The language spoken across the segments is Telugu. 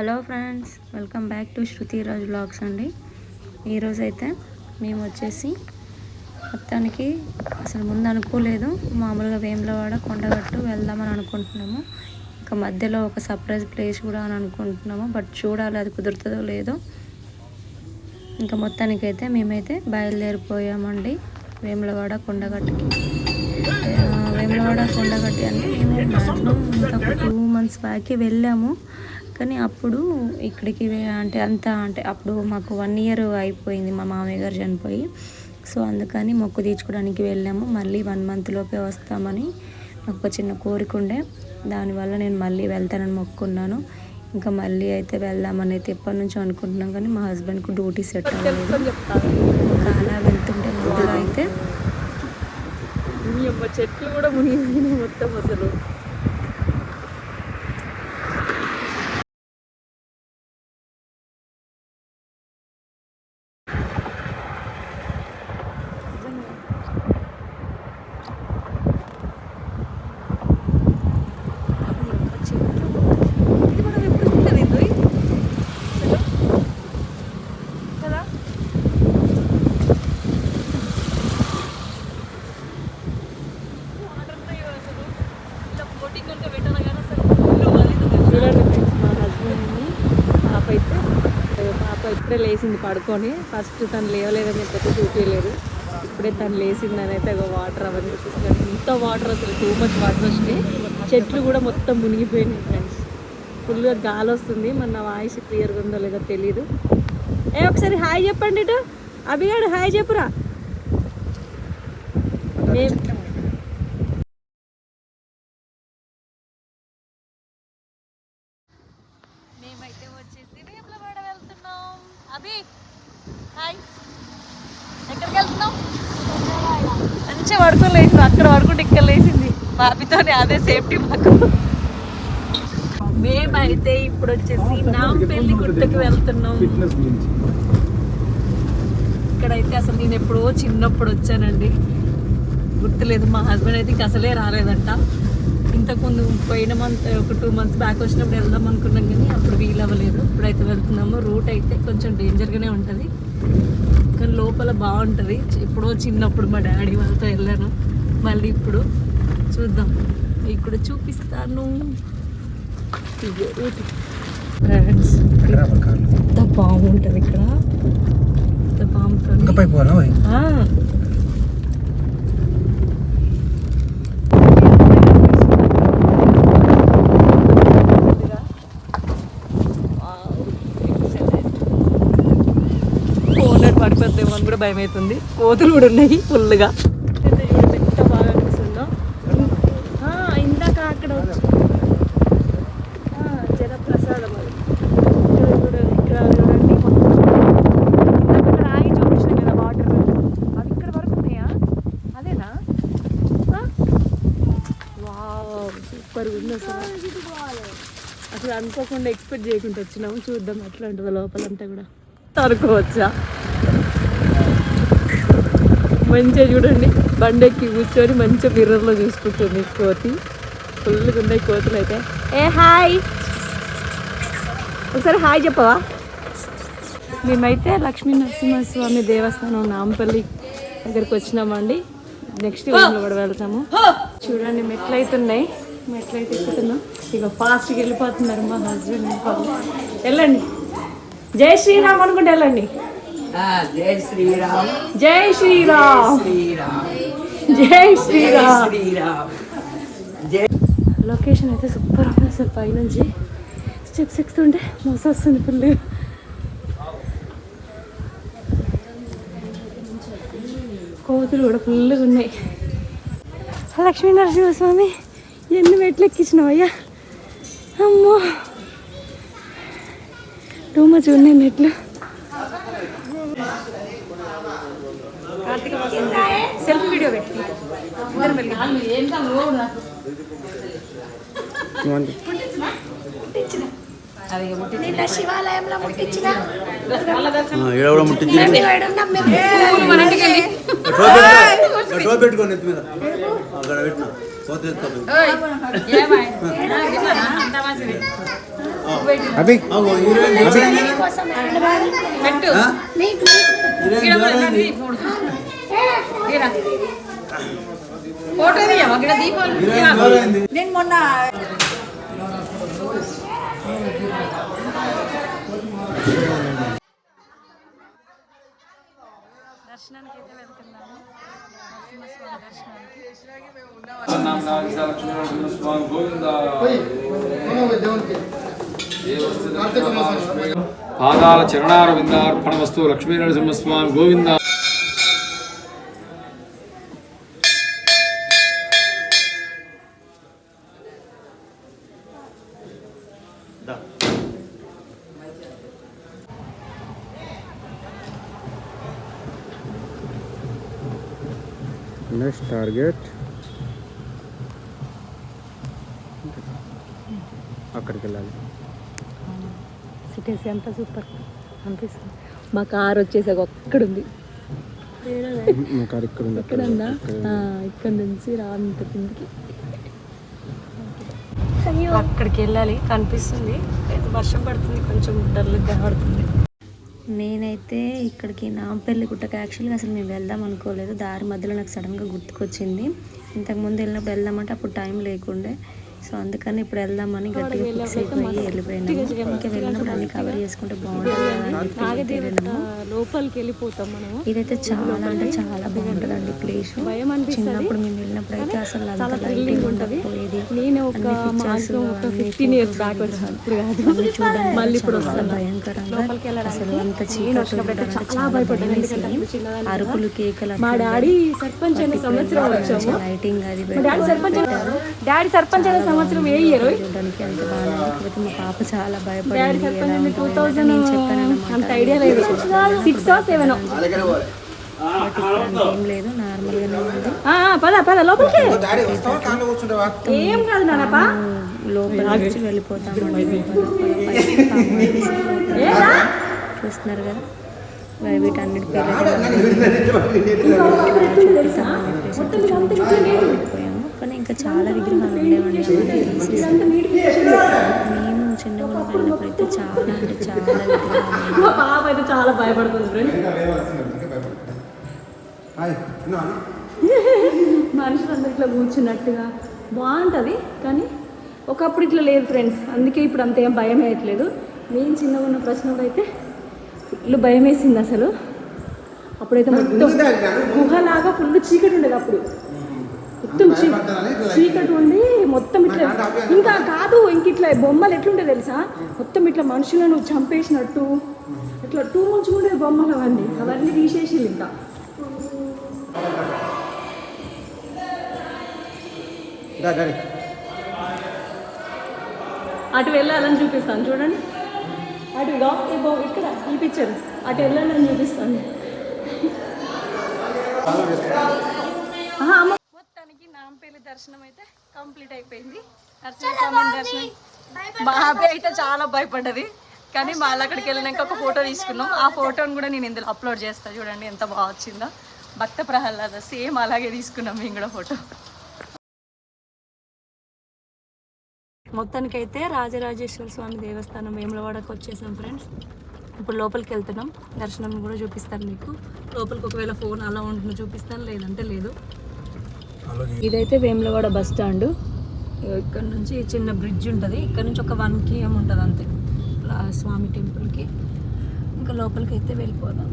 Hello friends welcome back to Shrutiraj vlogs అండి. ఈరోజు అయితే మేము వచ్చేసి మొత్తానికి అసలు ముందు అనుకోలేదు. మామూలుగా వేములవాడ కొండగట్టు వెళ్దామని అనుకుంటున్నాము. ఇంకా మధ్యలో ఒక సర్ప్రైజ్ ప్లేస్ కూడా అని అనుకుంటున్నాము. బట్ చూడాలి అది కుదురుతుందో లేదో. ఇంకా మొత్తానికి అయితే మేమైతే బయలుదేరిపోయామండి వేములవాడ కొండగట్టుకి. వేములవాడ కొండగట్టి అంటే మేము మ్యాక్సిమం ఇంకా టూ మంత్స్ బ్యాక్కి వెళ్ళాము. కానీ అప్పుడు ఇక్కడికి అంటే అంత అంటే అప్పుడు మాకు వన్ ఇయర్ అయిపోయింది మా మామయ్య గారు చనిపోయి. సో అందుకని మొక్కు తీర్చుకోవడానికి వెళ్ళాము. మళ్ళీ వన్ మంత్ లోపే వస్తామని నాకు ఒక చిన్న కోరిక ఉండే. దానివల్ల నేను మళ్ళీ వెళ్తానని మొక్కున్నాను. ఇంకా మళ్ళీ అయితే వెళ్దామని అయితే ఎప్పటి నుంచో అనుకుంటున్నాం కానీ మా హస్బెండ్కు డ్యూటీ సెట్ అవ్వలేదు. ఇంకా అలా వెళ్తుంటే మధ్యలో అయితే చెట్లు కూడా మునిగిపోయినాయి మొత్తం అసలు ఇది మనం ఎప్పుడు చూడలేదు ఇది. అసలు. కదా చూడండి ఫ్రెండ్స్ మా హస్బెండ్ని పాప అయితే పాప ఇప్పుడే లేచింది పడుకొని ఫస్ట్ తను లేవలేదని చెప్పి చూపించలేదు ఇప్పుడే తను లేచిందని అయితే ఒక వాటర్ అవన్నీ చూపిస్తున్నాను ఇంత వాటర్ అసలు టూ మచ్ వాటర్ వచ్చినాయి చెట్లు కూడా మొత్తం మునిగిపోయినాయి ఫ్రెండ్స్ ఫుల్గా గాలి వస్తుంది. మన వాయిస్ క్లియర్గా ఉందో లేదో తెలియదు ఏ ఒకసారి హాయ్ చెప్పండి ఇటు. అభిగాడు హాయ్ చెప్పురా. మేం మేమైతే వచ్చేసి వేములవాడ వెళ్తున్నాం అభి హాయ్ ఎక్కడికి వెళ్తున్నాం మంచిగా పడుకొని లేచింది అక్కడ పడుకుంటే ఇక్కడ లేచింది బాబితోనే అదే సేఫ్టీ మాకు. మేమైతే ఇప్పుడు వచ్చేసి నాంపల్లి గుట్టకి వెళ్తున్నాం. ఇక్కడైతే అసలు నేను ఎప్పుడో చిన్నప్పుడు వచ్చానండి. గుర్తులేదు మా హస్బెండ్ అయితే ఇంక అసలే రాలేదంట. ఇంతకుముందు పోయిన మంత్ ఒక టూ మంత్స్ బ్యాక్ వచ్చినప్పుడు వెళ్దాం అనుకున్నాం కానీ అప్పుడు వీలు అవ్వలేదు ఇప్పుడైతే వెళ్తున్నాము. రూట్ అయితే కొంచెం డేంజర్గానే ఉంటుంది. కానీ లోపల బాగుంటుంది. ఎప్పుడో చిన్నప్పుడు మా డాడీ వాళ్ళతో వెళ్ళాను. మళ్ళీ ఇప్పుడు చూద్దాం. ఇక్కడ చూపిస్తాను. ఫ్రెండ్స్ ఎంత బాగుంటుంది ఇక్కడ. ఆ. ఓనర్ పడిపోద్దేమో అని కూడా భయం అవుతుంది కోతులు కూడా ఉన్నాయి ఫుల్గా ఎంత బాగా అనిపిస్తుందో ఆ, ఇందాక అక్కడ వచ్చి ఆ, జలప్రసాదం అది ఇక్కడ చూడండి ఇక్కడ చూడండి మొత్తం ఇందాక అక్కడ ఆగి చూపించిన కదా వాటర్ అవి ఇక్కడ వరకు ఉన్నాయా అదేనా వావ్ సూపర్ ఉంది అసలు అసలు అనుకోకుండా ఎక్స్పెక్ట్ చేయకుండా వచ్చినాము. చూద్దాం ఎట్లా ఉంటుందో లోపలంతా కూడా. అనుకోవచ్చా మంచిగా చూడండి. బండెక్కి కూర్చొని మంచిగా మిర్రర్లో చూసుకుంటుంది కోతి. ఫుల్గా ఉన్నాయి కోతులు అయితే. ఏ హాయ్! ఒకసారి హాయ్ చెప్పవా? మేమైతే లక్ష్మీ నరసింహస్వామి దేవస్థానం నాంపల్లి దగ్గరికి వచ్చినామండి. నెక్స్ట్ వీడియోలో కూడా వెళ్తాము. చూడండి మెట్లు అయితే అయితే ఎక్కుతున్నాం ఇక ఫాస్ట్గా వెళ్ళిపోతున్నారు మా హస్బెండ్ వెళ్ళండి. జై శ్రీరామ్ అనుకుంటే వెళ్ళండి. జై శ్రీరామ్. జై శ్రీరామ్. శ్రీరామ్. జై శ్రీరామ్. లొకేషన్ అయితే సూపర్ ఉంది అసలు పైనుంచి. స్టెప్స్ ఎక్కుతుంటే మోసం వస్తుంది ఫుల్ కోతులు కూడా ఫుల్గా ఉన్నాయి. లక్ష్మీ నరసింహస్వామి ఎన్ని మెట్లు ఎక్కించినావయ్యా? అమ్మో. టూ మచ్ ఉన్నాయి మెట్లు సెల్ఫీ వీడియో పెట్టి. పెట్టుకోండి అక్కడ పెట్టిన. అభి. నేను మొన్న దర్శనానికి అయితే పాదాల చరణార విందార్పణ వస్తు లక్ష్మీ నరసింహస్వామి గోవింద టార్గెట్ అక్కడికి వెళ్ళాలి. సిటీస్ ఎంత సూపర్ అనిపిస్తుంది. మా కార్ వచ్చేసి ఒక్కడుంది. మా కారు ఇక్కడ ఉంది ఇక్కడ నుంచి రా అంత కిందికి. అక్కడికి వెళ్ళాలి కనిపిస్తుంది. అయితే వర్షం పడుతుంది కొంచెం డల్గా కనబడుతుంది. నేనైతే ఇక్కడికి నాంపల్లి గుట్టకి యాక్చువల్గా అసలు మేము వెళ్దాం అనుకోలేదు. దారి మధ్యలో నాకు సడన్గా గుర్తుకొచ్చింది. ఇంతకుముందు వెళ్ళినప్పుడు వెళ్దామంటే అప్పుడు టైం లేకుండే. సో అందుకని ఇప్పుడు వెళ్దామని గట్టిగా ఫిక్స్ అయిపోయి వెళ్ళిపోయినాము. ఇంకా వెళ్ళినప్పుడు అన్ని కవర్ చేసుకుంటే బాగుంటుంది అని. లోపలికి వెళ్ళిపోతాం ఇదైతే చాలా అంటే చాలా బాగుంటుందండి ప్లేస్ చిన్నప్పుడు మేము వెళ్ళినప్పుడు అయితే అసలు నేను ఒక ఫిఫ్టీన్ ఇయర్స్ బ్యాక్ వచ్చాను ఇప్పుడు కాదు. మళ్ళీ ఇప్పుడు భయంకరంగా అసలు అంత చీకటి చాలా భయపడ్డాను. అరుపులు కేకలు మా డాడీ సర్పంచ్ అయిన సంవత్సరం వచ్చాము. లైటింగ్ అది డాడీ సర్పంచ్ డాడీ సర్పంచ్ సంవత్సరం ఏ ఇయర్ చూడడానికి అంత బాగా కాకపోతే మా పాప చాలా భయపడింది. Two thousand. అంత ఐడియా లేదు. సిక్స్ సెవెన్ ఏం లేదు నార్మల్ గానే ఉంది పద పద లోపలికి. ఏం కాదు నాన్నపా లోపల నుంచి లోపల చూస్తున్నారు కదా? మరి వీటన్నిటి వెళ్ళిపోయాము కానీ ఇంకా చాలా విగ్రహాలు ఉండేవండి మేము చిన్నగా వెళ్ళినప్పుడు అయితే చాలా అంటే చాలా విగ్రహాలు మా పాప అయితే చాలా భయపడుతుంది ఫ్రెండ్ మనుషులందరూ ఇట్లా కూర్చున్నట్టుగా బాగుంటుంది కానీ ఒకప్పుడు ఇట్లా లేదు ఫ్రెండ్స్ అందుకే ఇప్పుడు అంత ఏం భయం వేయట్లేదు నేను చిన్నగా ఉన్న ప్రశ్నలు అయితే ఫుల్ భయం వేసింది అసలు. అప్పుడైతే మొత్తం గుహలాగా ఫుల్ చీకటి ఉండేది అప్పుడు. మొత్తం చీకటి ఉండి మొత్తం ఇట్లా ఇంకా కాదు. ఇంక ఇట్లా బొమ్మలు ఎట్లుండే తెలుసా? మొత్తం ఇట్లా మనుషులను చంపేసినట్టు. ఇట్లా టూ ఉండేది బొమ్మలు అవన్నీ అవన్నీ తీసేసి ఇంకా. అటు వెళ్ళాలని చూపిస్తాను చూడండి. అటు ఇగో ఇక్కడ ఈ పిక్చర్ అటు వెళ్ళాలని చూపిస్తాను. ఆహా, అమ్మ. మొత్తానికి నాంపల్లి దర్శనం అయితే కంప్లీట్ అయిపోయింది. నరసింహస్వామి దర్శనం. బాబీ అయితే చాలా భయపడ్డది. కానీ మళ్ళీ అక్కడికి వెళ్ళినాక ఒక ఫోటో తీసుకున్నాం. ఆ ఫోటోని కూడా నేను ఇందులో అప్లోడ్ చేస్తాను చూడండి ఎంత బాగా వచ్చిందో. భక్త ప్రహ్లాద సేమ్ అలాగే తీసుకున్నాం. మేము కూడా ఫోటో మొత్తానికైతే రాజరాజేశ్వర స్వామి దేవస్థానం వేములవాడకు వచ్చేసాం ఫ్రెండ్స్ ఇప్పుడు లోపలికి వెళ్తున్నాం. దర్శనం కూడా చూపిస్తాను మీకు. లోపలికి ఒకవేళ ఫోన్ అలా ఉంటుంది చూపిస్తాను లేదంటే లేదు. ఇదైతే వేములవాడ బస్ స్టాండ్ ఇక్కడ నుంచి చిన్న బ్రిడ్జ్ ఉంటుంది. ఇక్కడ నుంచి ఒక వన్ కేఎం ఉంటుంది అంతే. స్వామి టెంపుల్కి ఇంకా లోపలికి అయితే వెళ్ళిపోదాం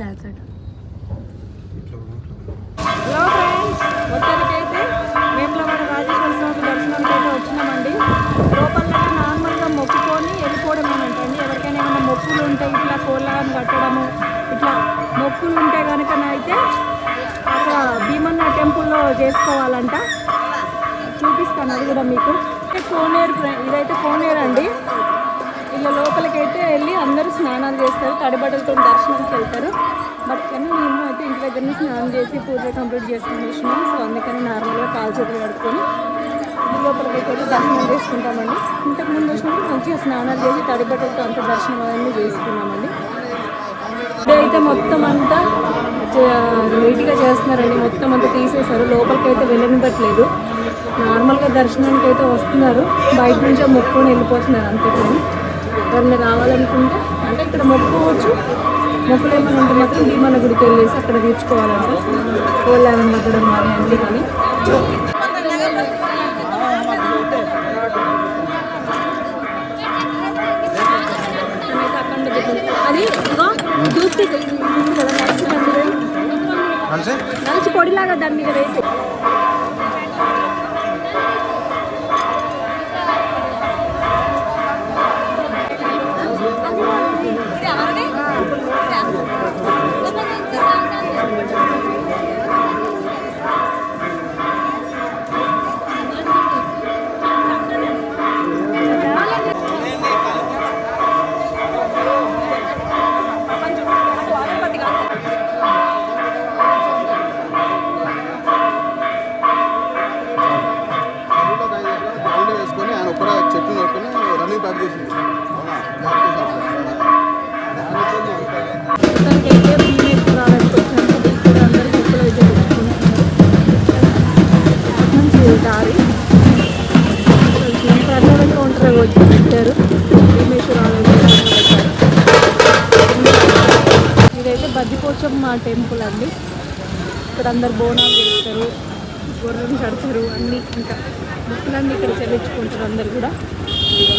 తాకట హలో లోపల నార్మల్గా మొక్కుకొని వెళ్ళిపోవడమేనంటండి ఎవరికైనా ఏమైనా మొక్కులు ఉంటే ఇట్లా కోళ్ళని కట్టడము ఇట్లా మొక్కులు ఉంటే కనుక అయితే అక్కడ భీమన్న టెంపుల్లో చేసుకోవాలంట. చూపిస్తాను అది కూడా మీకు. కోనేరు ఫ్రెండ్ ఇదైతే కోనేరు అండి. ఇలా లోపలికైతే వెళ్ళి అందరూ స్నానాలు చేస్తారు తడిబట్టలతో దర్శనంకి వెళ్తారు. బట్ కానీ మేము అయితే ఇంటి దగ్గర స్నానం చేసి పూజ కంప్లీట్ చేసుకుని వచ్చినాం సో అందుకని నార్మల్గా కాలు చేతులు కడుక్కొని ఇంటి లోపలికి వెళ్ళి దర్శనం చేసుకుంటామండి. ఇంతకు ముందు వచ్చినప్పుడు మంచిగా స్నానాలు చేసి తడిబట్టలతో అంత దర్శనం అవన్నీ చేసుకున్నామండి. అయితే మొత్తం అంతా నీట్గా చేస్తున్నారండి. మొత్తం అంతా తీసేశారు. లోపలికి అయితే వెళ్ళనివ్వట్లేదు. నార్మల్గా దర్శనానికి అయితే వస్తున్నారు. బయట నుంచే మొక్కుకొని వెళ్ళిపోతున్నారు అంతే కానీ. ఎవరైనా రావాలనుకుంటే అంటే ఇక్కడ మొక్కుకోవచ్చు. మొక్కులు ఏమైనా ఉంటే మాత్రం భీమాన గుడికి వెళ్ళేసి అక్కడ తీర్చుకోవాలంట. కోళ్ళని కూడా కానీ అన్నీ కానీ. నలిచి దాని మీద వేయి. పొడిలాగా దాని మీద వేసి తెచ్చుకుంటున్నారు దారి ప్రసాదం కౌంటర్ వచ్చి పెట్టారు. ఇదైతే బద్దిపోచమ్మ టెంపుల్ అండి. ఇక్కడ అందరు బోనాలు చేస్తారు గొర్రెలు కడతారు అన్నీ ఇంకా మొక్కులన్నీ ఇక్కడ చెల్లించుకుంటారు అందరు కూడా.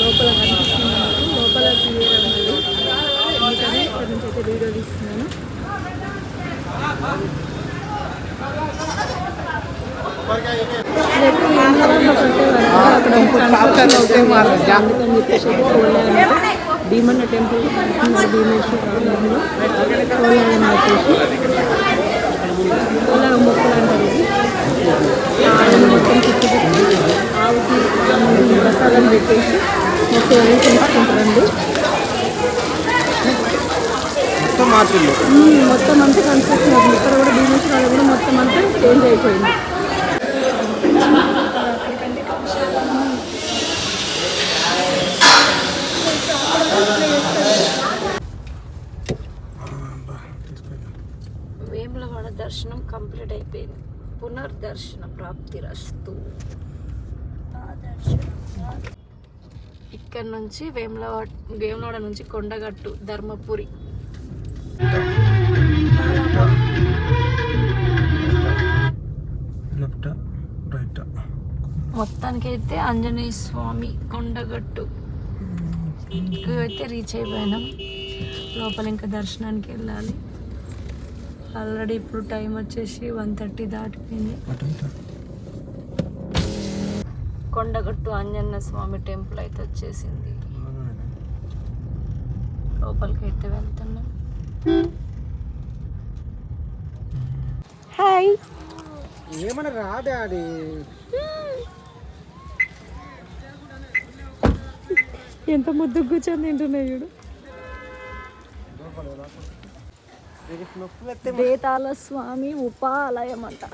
లోపల కనిపిస్తుంది లోపల క్లియర్ ఉన్నది అందుకని ఇక్కడ నుంచి అయితే వీడియో తీస్తున్నాను ఇదైతే వేములవాడలో కట్టేవారు కదా, అక్కడ కన్స్ట్రక్షన్ అవుతుంది కదా, అందుకని చెప్పేసి అయితే కోలాయన భీమన్న టెంపుల్ కడుతున్నారు భీమేశ్వర ఆలయంలో కోలాయన వచ్చేసి కోలాయ మొక్కలు అంటారు మొత్తం చుట్టుపెట్టి ఆవుకి ప్రసాదం పెట్టేసి మొత్తం అనేది తీసుకుంటారండి మొత్తం అంతా కన్స్ట్రక్షన్ ఇక్కడ కూడా భీమేశ్వరాలు కూడా మొత్తం అంతా చేంజ్ అయిపోయింది వేములవాడ దర్శనం కంప్లీట్ అయిపోయింది పునర్దర్శన ప్రాప్తి రస్తు. ఇక్కడ నుంచి వేములవాడ వేములవాడ నుంచి కొండగట్టు ధర్మపురి. మొత్తానికైతే ఆంజనేయ స్వామి కొండగట్టు. అయితే రీచ్ అయిపోయినాం. లోపల ఇంకా దర్శనానికి వెళ్ళాలి. ఆల్రెడీ ఇప్పుడు టైం వచ్చేసి వన్ థర్టీ దాటిపోయింది. కొండగట్టు ఆంజనేయ స్వామి టెంపుల్ అయితే వచ్చేసింది. లోపలికి అయితే వెళ్తున్నాం. హాయ్. ఏమన్నా రాదా అది? ఎంత ముద్దు కూర్చొని తింటున్నాయి చూడు. వేతాల స్వామి ఉపాలయం అంట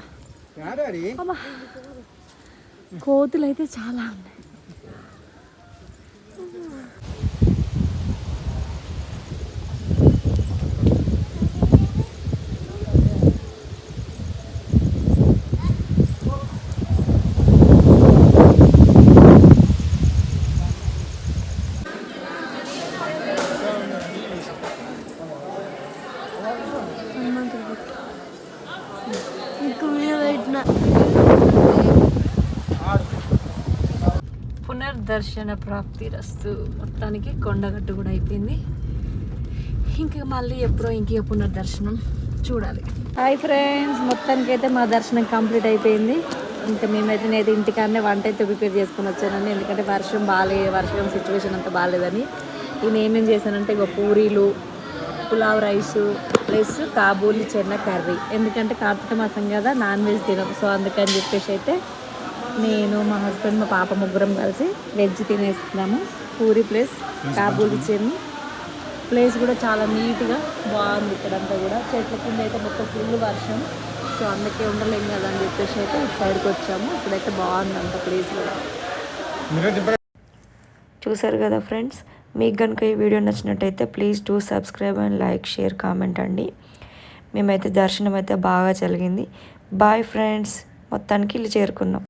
కోతులు అయితే చాలా ఉన్నాయి. దర్శన ప్రాప్తి రస్తు. మొత్తానికి కొండగట్టు కూడా అయిపోయింది. ఇంకా మళ్ళీ ఎప్పుడో ఇంక పునర్దర్శనం చూడాలి. హాయ్ ఫ్రెండ్స్ మొత్తానికి అయితే మా దర్శనం కంప్లీట్ అయిపోయింది. ఇంకా మేమైతే నేను ఇంటికాడనే వంట అయితే ప్రిపేర్ చేసుకుని వచ్చానండి. ఎందుకంటే వర్షం బాగాలే వర్షం సిచ్యువేషన్ అంత బాగాలేదని నేను ఏమేం చేశానంటే ఇక పూరీలు pulao rice plus kabuli chana curry. ఎందుకంటే కార్తీక మాసం కదా నాన్ వెజ్ తినం సో అందుకని చెప్పేసి అయితే నేను మా హస్బెండ్ మా పాప ముగ్గురం కలిసి వెజ్ తినేస్తున్నాము. పూరి ప్లస్ కాబూలి చెన్ని ప్లేస్ కూడా చాలా నీట్గా బాగుంది ఇక్కడంతా కూడా. చెట్ల కింద అయితే మొత్తం ఫుల్ వర్షం. సో అందుకే ఉండలేం కదా అని చెప్పేసి అయితే ఇటు సైడ్కి వచ్చాము. ఇప్పుడైతే బాగుంది అంత ప్లేస్ కూడా. చూసారు కదా ఫ్రెండ్స్ మీకు కనుక ఈ వీడియో నచ్చినట్టయితే please do subscribe and like share comment అండి. మేమైతే దర్శనం అయితే బాగా జరిగింది. బాయ్ ఫ్రెండ్స్ మొత్తానికి ఇల్లు చేరుకున్నాం.